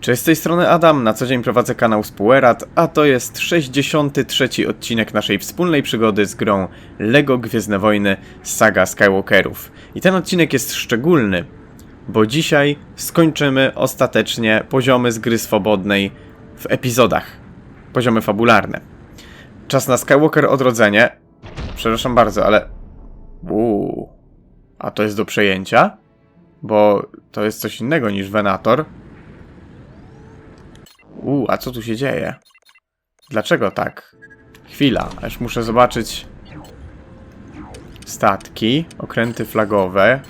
Cześć, z tej strony Adam, na co dzień prowadzę kanał Spoilerat, a to jest 63 odcinek naszej wspólnej przygody z grą LEGO Gwiezdne Wojny Saga Skywalkerów. I ten odcinek jest szczególny, bo dzisiaj skończymy ostatecznie poziomy z gry swobodnej w epizodach. Poziomy fabularne. Czas na Skywalker Odrodzenie. Przepraszam bardzo, ale... Uuu. A to jest do przejęcia? Bo to jest coś innego niż Venator. U, a co tu się dzieje? Dlaczego tak? Chwila, aż muszę zobaczyć statki, okręty flagowe.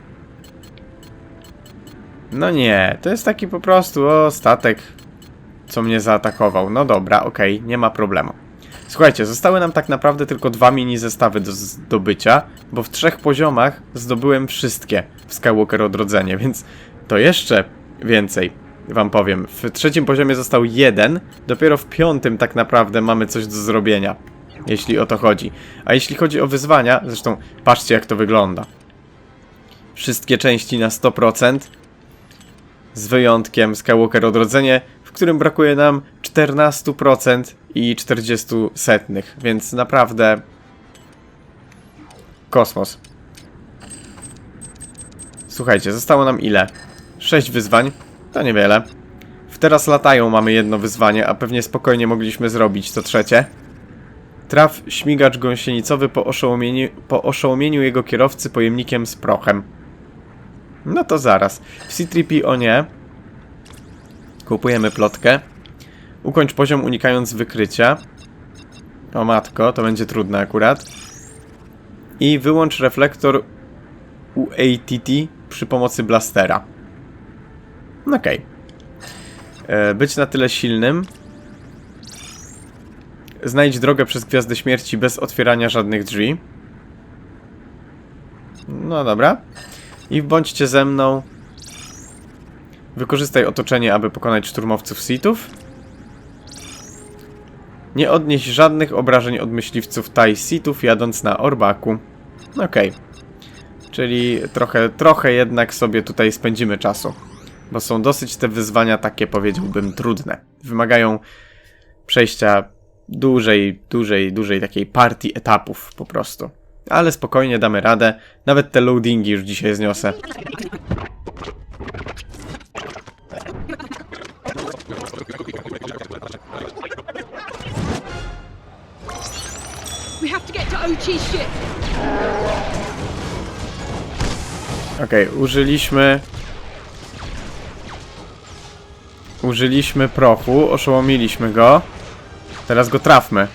No nie, to jest taki po prostu, o, statek, co mnie zaatakował. No dobra, okej, nie ma problemu. Słuchajcie, zostały nam tak naprawdę tylko dwa mini zestawy do zdobycia, bo w trzech poziomach zdobyłem wszystkie w Skywalker Odrodzenie, więc to jeszcze więcej wam powiem. W trzecim poziomie został jeden, dopiero w piątym tak naprawdę mamy coś do zrobienia, jeśli o to chodzi. A jeśli chodzi o wyzwania, zresztą patrzcie jak to wygląda. Wszystkie części na 100%, z wyjątkiem Skywalker Odrodzenie, w którym brakuje nam 14% i 40 setnych, więc naprawdę kosmos. Słuchajcie, zostało nam ile? 6 wyzwań, to niewiele. W teraz latają mamy jedno wyzwanie, a pewnie spokojnie mogliśmy zrobić to trzecie. Traf śmigacz gąsienicowy po oszołomieniu, po oszołomieniu jego kierowcy pojemnikiem z prochem. No to zaraz. W C3P o nie. Kupujemy plotkę. Ukończ poziom unikając wykrycia. O matko, to będzie trudne akurat. I wyłącz reflektor UATT przy pomocy blastera. Okej. Okay. Być na tyle silnym. Znajdź drogę przez Gwiazdę Śmierci bez otwierania żadnych drzwi. No dobra. I bądźcie ze mną. Wykorzystaj otoczenie, aby pokonać szturmowców Sithów. Nie odnieś żadnych obrażeń od myśliwców Tai Sithów jadąc na Orbaku. Okej. Okay. Czyli trochę, trochę jednak sobie tutaj spędzimy czasu. Bo są dosyć te wyzwania takie, powiedziałbym, trudne. Wymagają przejścia dużej, dużej, dużej takiej partii etapów po prostu. Ale spokojnie damy radę. Nawet te loadingi już dzisiaj zniosę. We have to get to OT ship. Okej, okay, użyliśmy Użyliśmy prochu, oszołomiliśmy go. Teraz go trafmy.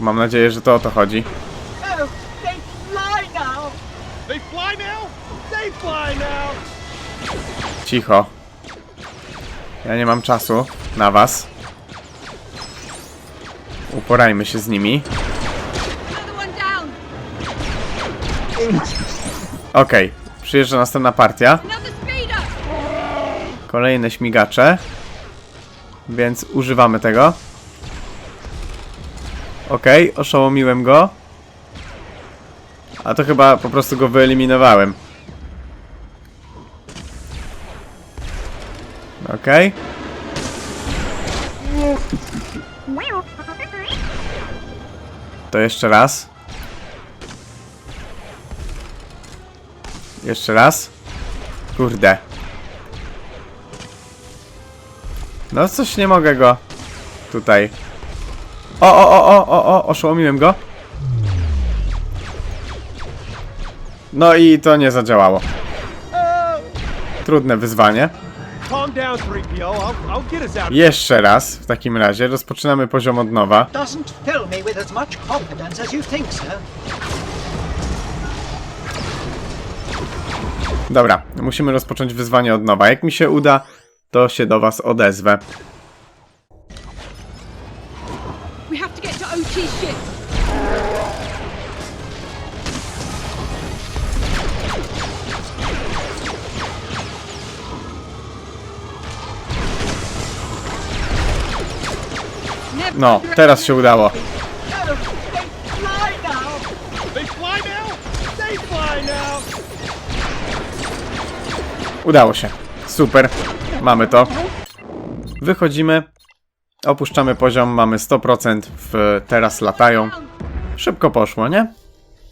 Mam nadzieję, że to o to chodzi. Cicho. Ja nie mam czasu na was. Uporajmy się z nimi. Okej, okay. Przyjeżdża następna partia. Kolejne śmigacze. Więc używamy tego. Okej, okay, oszołomiłem go. A to chyba po prostu go wyeliminowałem. Okej. Okay. To jeszcze raz. Jeszcze raz. Kurde. No coś nie mogę go tutaj. O, o, o, o, o, o, oszołomiłem go. No i to nie zadziałało. Trudne wyzwanie. Calm down, 3PO. I'll, I'll get us out. Jeszcze raz, w takim razie, rozpoczynamy poziom od nowa. doesn't fill me with as much confidence as you think, sir. Dobra, musimy rozpocząć wyzwanie od nowa. Jak mi się uda, to się do was odezwę. No, teraz się udało. Udało się. Super. Mamy to. Wychodzimy. Opuszczamy poziom, mamy 100%. W, teraz latają. Szybko poszło, nie?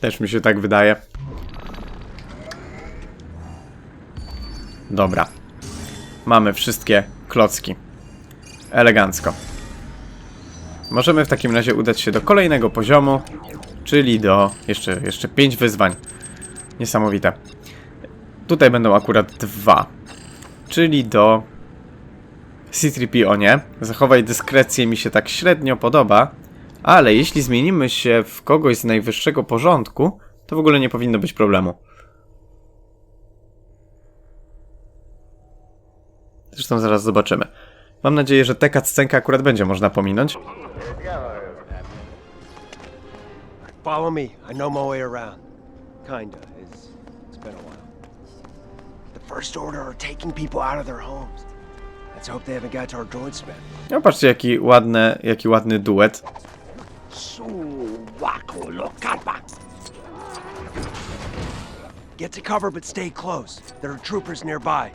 Też mi się tak wydaje. Dobra. Mamy wszystkie klocki. Elegancko. Możemy w takim razie udać się do kolejnego poziomu, czyli do jeszcze, jeszcze 5 wyzwań. Niesamowite. Tutaj będą akurat dwa, czyli do C3PO nie. Zachowaj dyskrecję mi się tak średnio podoba, ale jeśli zmienimy się w kogoś z najwyższego porządku, to w ogóle nie powinno być problemu. Zresztą zaraz zobaczymy. Mam nadzieję, że tę cutscenkę akurat będzie można pominąć. Follow me. I know my way around. Kinda. It's, it's been a while. The First Order are taking people out of their homes. Let's hope they haven't got to our droid spin. No patrzcie, jaki ładny, jaki ładny duet. Get to cover, but stay close. There are troopers nearby.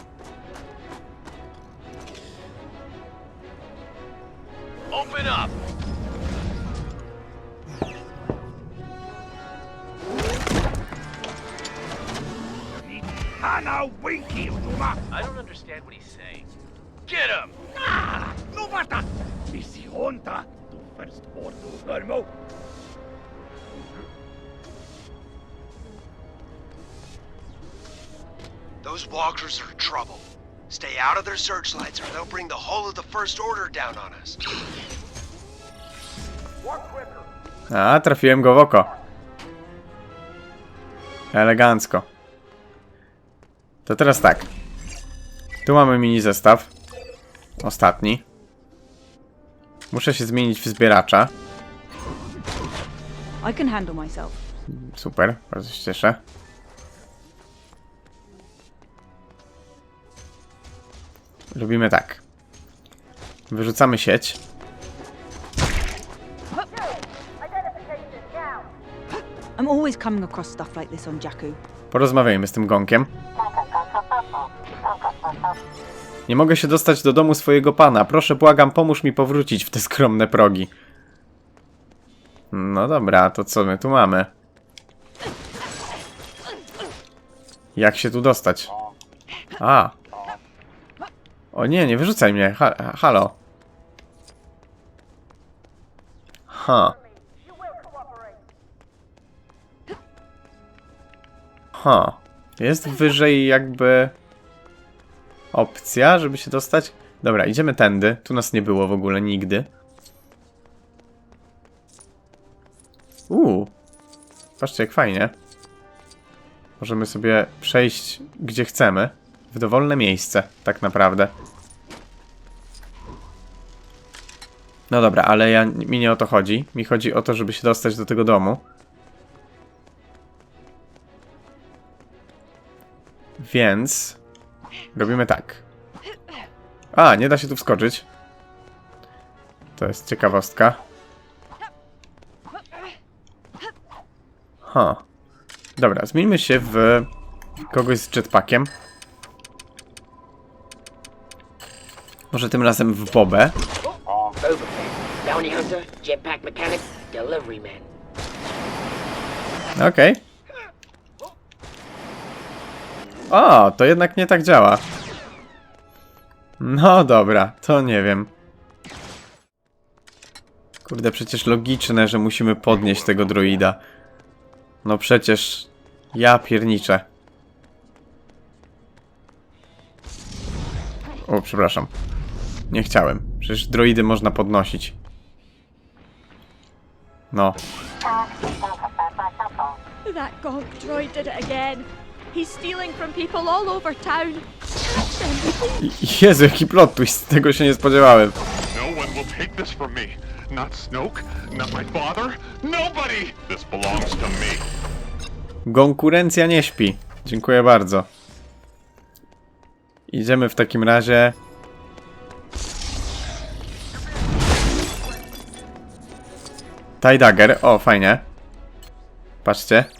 Open up! I don't understand what he's saying. Get him! Ah, no basta! Missy Honda, tu first order thermo. Mm-hmm. Those walkers are trouble. Stay out of their searchlights or they'll bring the whole of the First Order down on us. A, trafiłem go w oko. Elegancko. To teraz tak. Tu mamy mini zestaw. Ostatni. Muszę się zmienić w zbieracza. I can handle myself. Super, bardzo się cieszę. Robimy tak. Wyrzucamy sieć. I'm always coming across stuff like this on Jakku. Porozmawiajmy z tym gąkiem. Nie mogę się dostać do domu swojego pana. Proszę, błagam, pomóż mi powrócić w te skromne progi. No dobra, to co my tu mamy? Jak się tu dostać? A. O nie, nie wyrzucaj mnie. Ha halo. Ha. Ha. Jest wyżej jakby opcja, żeby się dostać. Dobra, idziemy tędy. Tu nas nie było w ogóle nigdy. Uuu. Patrzcie, jak fajnie. Możemy sobie przejść gdzie chcemy. W dowolne miejsce, tak naprawdę. No dobra, ale ja, mi nie o to chodzi. Mi chodzi o to, żeby się dostać do tego domu. Więc robimy tak. A, nie da się tu wskoczyć. To jest ciekawostka. Ha. Dobra, zmieńmy się w kogoś z jetpackiem. Może tym razem w Bobę. Overman, bounty O, to jednak nie tak działa. No dobra, to nie wiem. Kurde, przecież logiczne, że musimy podnieść tego droida. No przecież... Ja pierniczę. O, przepraszam. Nie chciałem. Przecież droidy można podnosić. No. That droid did it again. He's stealing from people all over town. Catch. Jezu, jaki plot twist. Tego się nie spodziewałem. No one will take this from me. Not Snoke, not my father, nobody! This belongs to me. Konkurencja nie śpi. Dziękuję bardzo. Idziemy w takim razie. Dagger. O, fajnie. Patrzcie.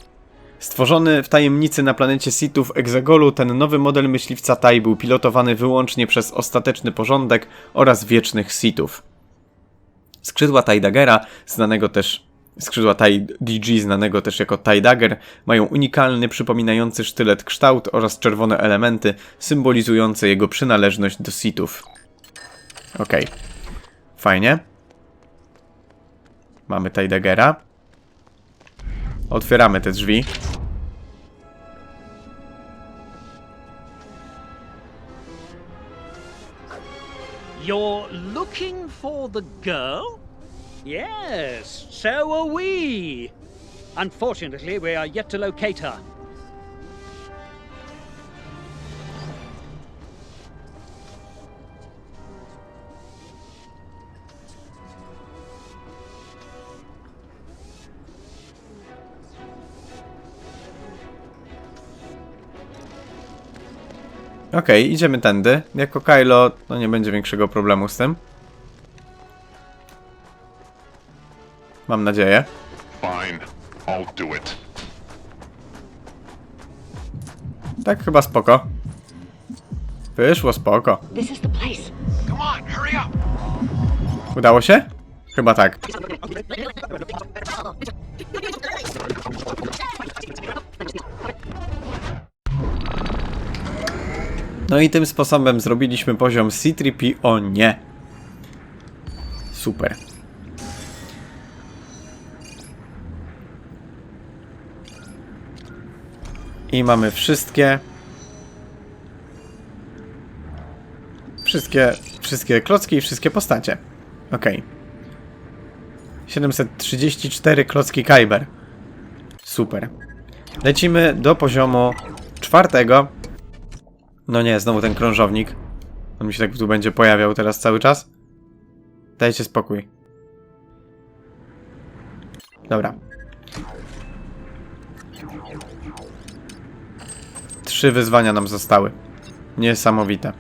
Stworzony w tajemnicy na planecie Sithów Exegolu, ten nowy model myśliwca Tai był pilotowany wyłącznie przez ostateczny porządek oraz wiecznych Sithów. Skrzydła TIE Daggera, znanego też skrzydła TIE DG, znanego też jako TIE Dagger, mają unikalny, przypominający sztylet kształt oraz czerwone elementy symbolizujące jego przynależność do Sithów. Okej. Fajnie. Mamy TIE Daggera. Otwieramy te drzwi. You're looking for the girl? Yes, so are we. Unfortunately, we are yet to locate her. Okej, idziemy tędy. Jako Kylo, no nie będzie większego problemu z tym. Mam nadzieję. Fine. I'll do it. Tak, chyba spoko. Wyszło spoko. Udało się? Chyba tak. No i tym sposobem zrobiliśmy poziom C3P o nie. Super. I mamy wszystkie Wszystkie, wszystkie klocki i wszystkie postacie. Okej. 734 klocki Kyber. Super. Lecimy do poziomu czwartego. No nie, znowu ten krążownik. On mi się tak tu będzie pojawiał teraz cały czas. Dajcie spokój. Dobra. Trzy wyzwania nam zostały. Niesamowite.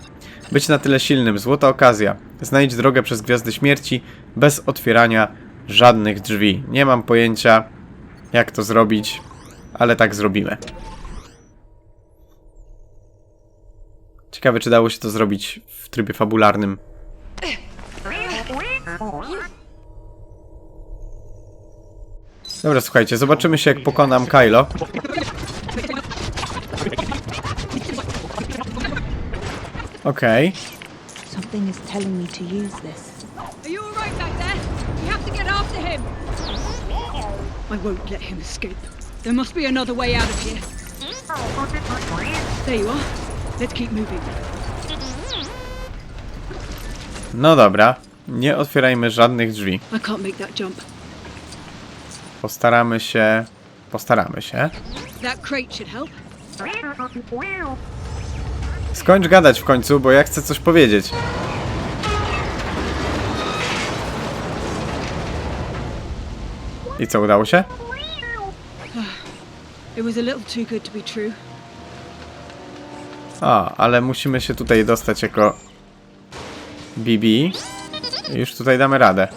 Być na tyle silnym, złota okazja. Znajdź drogę przez Gwiazdy Śmierci bez otwierania żadnych drzwi. Nie mam pojęcia, jak to zrobić, ale tak zrobimy. Ciekawe, czy dało się to zrobić w trybie fabularnym. Dobra, słuchajcie, zobaczymy się, jak pokonam Kylo. Okej. Something is telling me to use this. Are you alright back there? We have to get after him. I won't let him escape. There must be another way out of here. There you are. Let's keep moving. No dobra. Nie otwierajmy żadnych drzwi. I can't make that jump. Postaramy się. Postaramy się. That crate should help. Skończ gadać w końcu, bo ja chcę coś powiedzieć. I co, udało się? It was a little too good to be true. A, ale musimy się tutaj dostać jako BB. I już tutaj damy radę.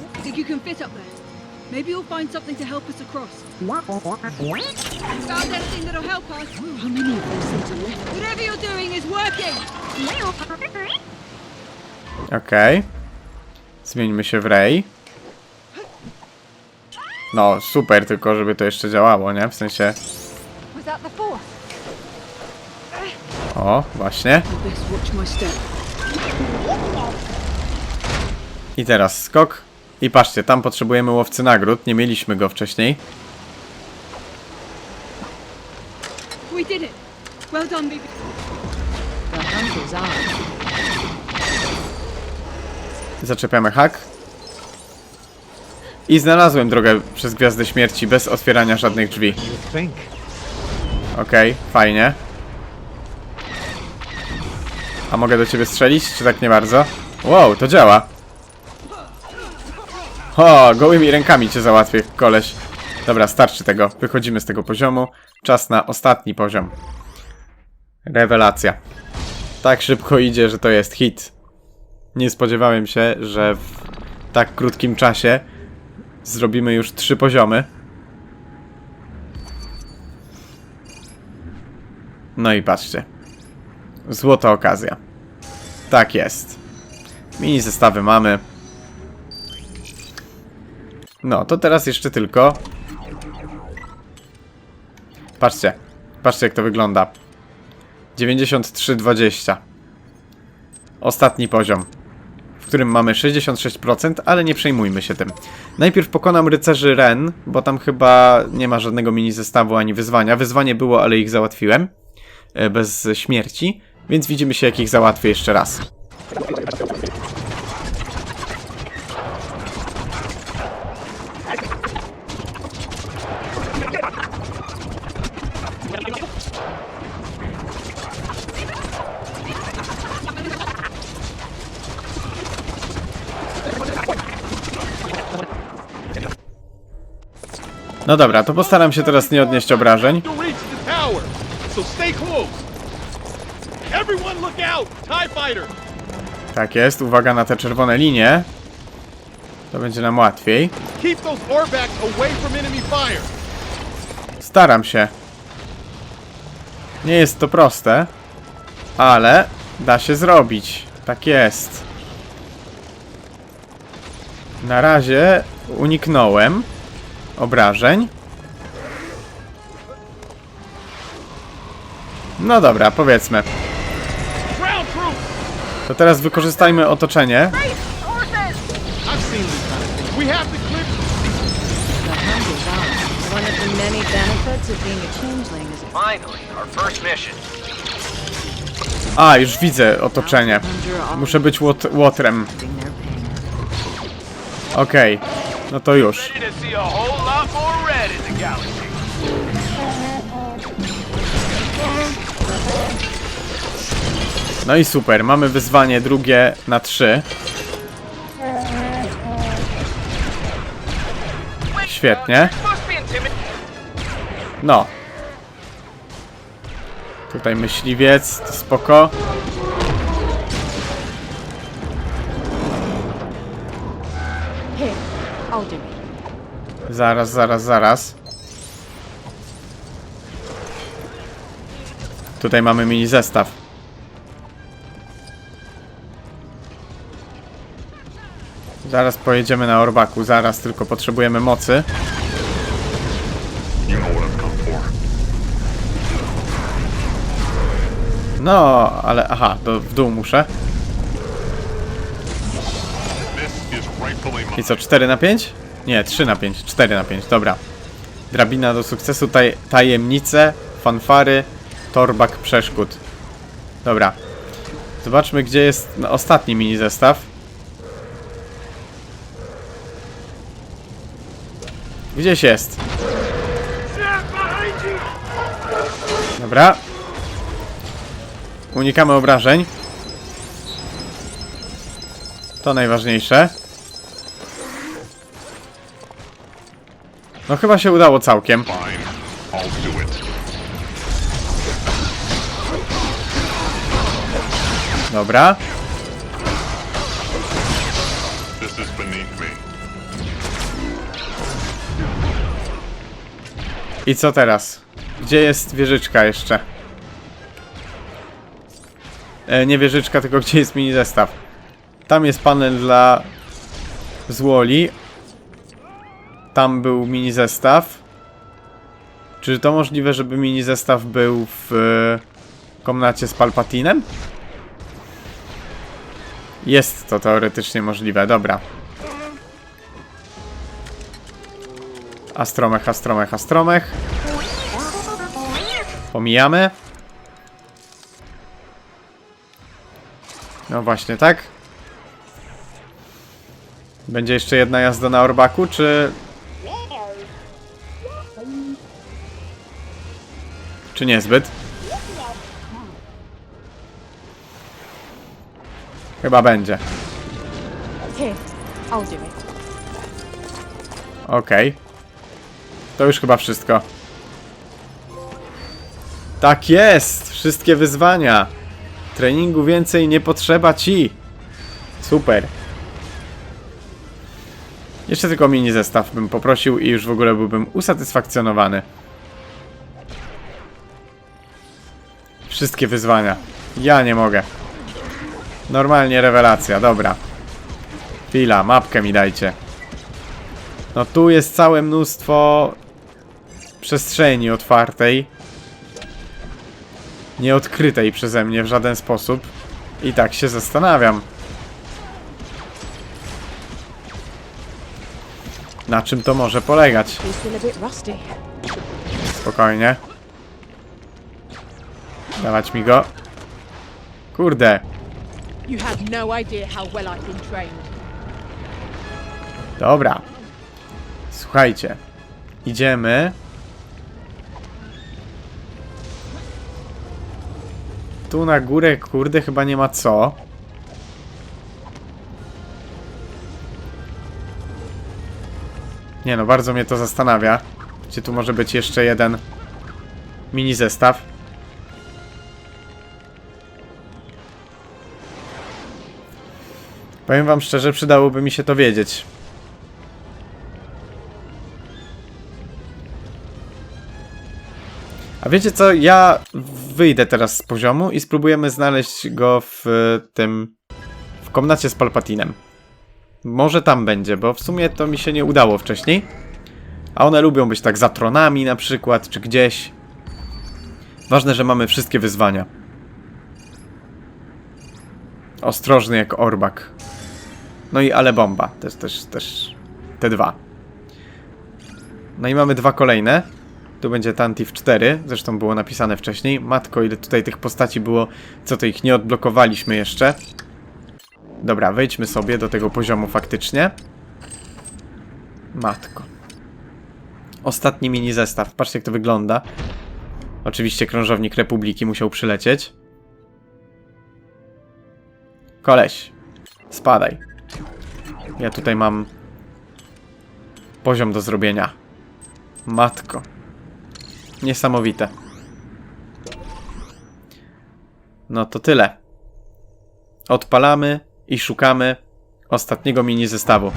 Okej. Zmieńmy się w Ray. No, super, tylko żeby to jeszcze działało, nie? W sensie... Was that the fourth? O, właśnie. I teraz skok. I patrzcie, tam potrzebujemy łowcy nagród. Nie mieliśmy go wcześniej. Zaczepiamy hak. I znalazłem drogę przez Gwiazdę Śmierci bez otwierania żadnych drzwi. Okej, fajnie. A mogę do ciebie strzelić, czy tak nie bardzo? Wow, to działa. O, gołymi rękami cię załatwię, koleś. Dobra, starczy tego. Wychodzimy z tego poziomu. Czas na ostatni poziom. Rewelacja. Tak szybko idzie, że to jest hit. Nie spodziewałem się, że w tak krótkim czasie zrobimy już trzy poziomy. No i patrzcie. Złota okazja. Tak jest. Mini zestawy mamy. No, to teraz jeszcze tylko... Patrzcie. Patrzcie jak to wygląda. 93,20. Ostatni poziom. W którym mamy 66%, ale nie przejmujmy się tym. Najpierw pokonam rycerzy Ren, bo tam chyba nie ma żadnego mini zestawu ani wyzwania. Wyzwanie było, ale ich załatwiłem. e, Bez śmierci. Więc widzimy się jak ich załatwię jeszcze raz. No dobra, to postaram się teraz nie odnieść obrażeń. Tak jest, uwaga na te czerwone linie. To będzie nam łatwiej. Staram się. Nie jest to proste, ale da się zrobić. Tak jest. Na razie uniknąłem obrażeń. No dobra, powiedzmy. Many benefits of being a już widzę otoczenie. Muszę być łot łotrem. Okej, no to już. No i super, mamy wyzwanie drugie na trzy. Świetnie. No. Tutaj myśliwiec, to spoko. Zaraz, zaraz, zaraz. Tutaj mamy mini zestaw. Zaraz pojedziemy na Orbaku, zaraz tylko potrzebujemy mocy. No, ale aha, do, w dół muszę. I co, 4 na 5? Nie, 3 na 5, 4 na 5, dobra. Drabina do sukcesu, taj, tajemnice, fanfary, torbak przeszkód. Dobra. Zobaczmy, gdzie jest ostatni mini zestaw. Gdzieś jest. Dobra. Unikamy obrażeń. To najważniejsze. No chyba się udało całkiem. Dobra. I co teraz? Gdzie jest wieżyczka jeszcze? E, nie wieżyczka, tylko gdzie jest mini zestaw? Tam jest panel dla złoli. Tam był mini zestaw. Czy to możliwe, żeby mini zestaw był w e, komnacie z Palpatinem? Jest to teoretycznie możliwe, dobra. Astromech, astromech, astromech. Pomijamy. No właśnie, tak? Będzie jeszcze jedna jazda na Orbaku, czy... Czy niezbyt? Chyba będzie. Okej. To już chyba wszystko. Tak jest! Wszystkie wyzwania. Treningu więcej nie potrzeba ci. Super. Jeszcze tylko mini zestaw bym poprosił i już w ogóle byłbym usatysfakcjonowany. Wszystkie wyzwania. Ja nie mogę. Normalnie rewelacja, dobra. Chwila, mapkę mi dajcie. No tu jest całe mnóstwo przestrzeni otwartej. Nieodkrytej przeze mnie w żaden sposób. I tak się zastanawiam. Na czym to może polegać? Spokojnie. Dawać mi go. Kurde. No. Dobra. Słuchajcie. Idziemy. Tu na górę, kurde, chyba nie ma co. Nie no, bardzo mnie to zastanawia. Czy tu może być jeszcze jeden mini zestaw? Powiem wam szczerze, przydałoby mi się to wiedzieć. A wiecie co? Ja wyjdę teraz z poziomu i spróbujemy znaleźć go w e, tym. w komnacie z Palpatinem. Może tam będzie, bo w sumie to mi się nie udało wcześniej. A one lubią być tak za tronami na przykład, czy gdzieś. Ważne, że mamy wszystkie wyzwania. Ostrożny jak orbak. No i ale bomba. Też, też, też. Te dwa. No i mamy dwa kolejne. Tu będzie Tantif 4, zresztą było napisane wcześniej. Matko, ile tutaj tych postaci było, co to ich nie odblokowaliśmy jeszcze. Dobra, wejdźmy sobie do tego poziomu faktycznie. Matko. Ostatni mini zestaw. Patrzcie jak to wygląda. Oczywiście krążownik Republiki musiał przylecieć. Koleś. Spadaj. Ja tutaj mam poziom do zrobienia. Matko. Niesamowite. No to tyle. Odpalamy i szukamy ostatniego mini zestawu.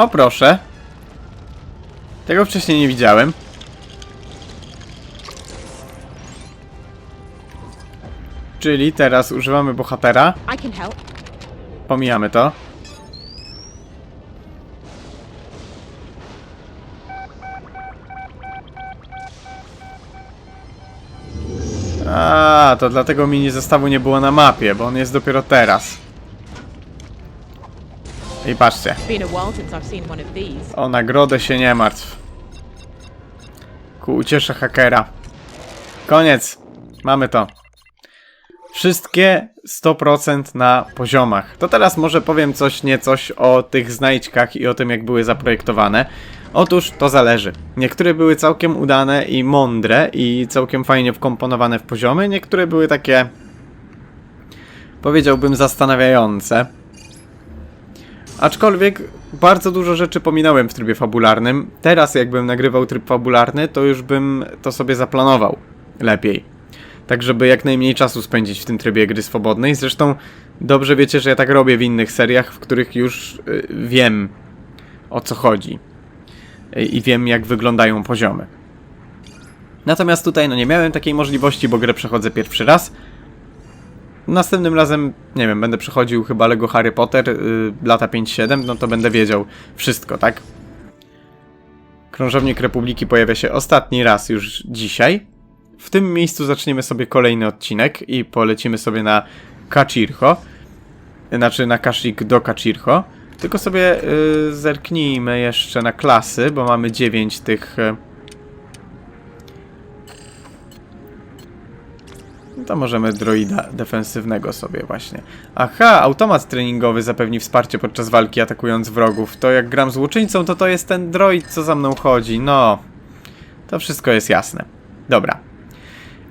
O proszę. Tego wcześniej nie widziałem. Czyli teraz używamy bohatera. Pomijamy to. A, to dlatego mini zestawu nie było na mapie, bo on jest dopiero teraz. Of these. O nagrodę się nie martw. Ku uciesze hakera. Koniec. Mamy to. Wszystkie 100% na poziomach. To teraz może powiem coś niecoś o tych znajdźkach i o tym jak były zaprojektowane. Otóż to zależy. Niektóre były całkiem udane i mądre i całkiem fajnie wkomponowane w poziomy. Niektóre były takie powiedziałbym zastanawiające. Aczkolwiek bardzo dużo rzeczy pominąłem w trybie fabularnym. Teraz jakbym nagrywał tryb fabularny, to już bym to sobie zaplanował lepiej. Tak, żeby jak najmniej czasu spędzić w tym trybie gry swobodnej. Zresztą dobrze wiecie, że ja tak robię w innych seriach, w których już y, wiem o co chodzi. Y, I wiem jak wyglądają poziomy. Natomiast tutaj no nie miałem takiej możliwości, bo grę przechodzę pierwszy raz. Następnym razem, nie wiem, będę przechodził chyba Lego Harry Potter y, lata 5-7, no to będę wiedział wszystko, tak? Krążownik Republiki pojawia się ostatni raz już dzisiaj. W tym miejscu zaczniemy sobie kolejny odcinek i polecimy sobie na Kachirho. Znaczy na Kashyyyk do Kachirho. Tylko sobie y, zerknijmy jeszcze na klasy, bo mamy 9 tych... Y, to możemy droida defensywnego sobie właśnie. Aha, automat treningowy zapewni wsparcie podczas walki atakując wrogów. To jak gram z łuczyńcą, to to jest ten droid, co za mną chodzi. No, to wszystko jest jasne. Dobra.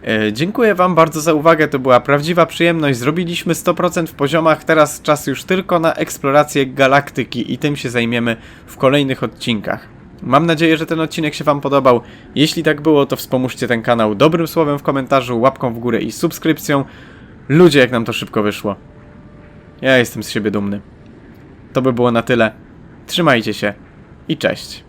E, Dziękuję Wam bardzo za uwagę, to była prawdziwa przyjemność. Zrobiliśmy 100% w poziomach, teraz czas już tylko na eksplorację galaktyki i tym się zajmiemy w kolejnych odcinkach. Mam nadzieję, że ten odcinek się Wam podobał. Jeśli tak było, to wspomóżcie ten kanał dobrym słowem w komentarzu, łapką w górę i subskrypcją. Ludzie, jak nam to szybko wyszło. Ja jestem z siebie dumny. To by było na tyle. Trzymajcie się i cześć.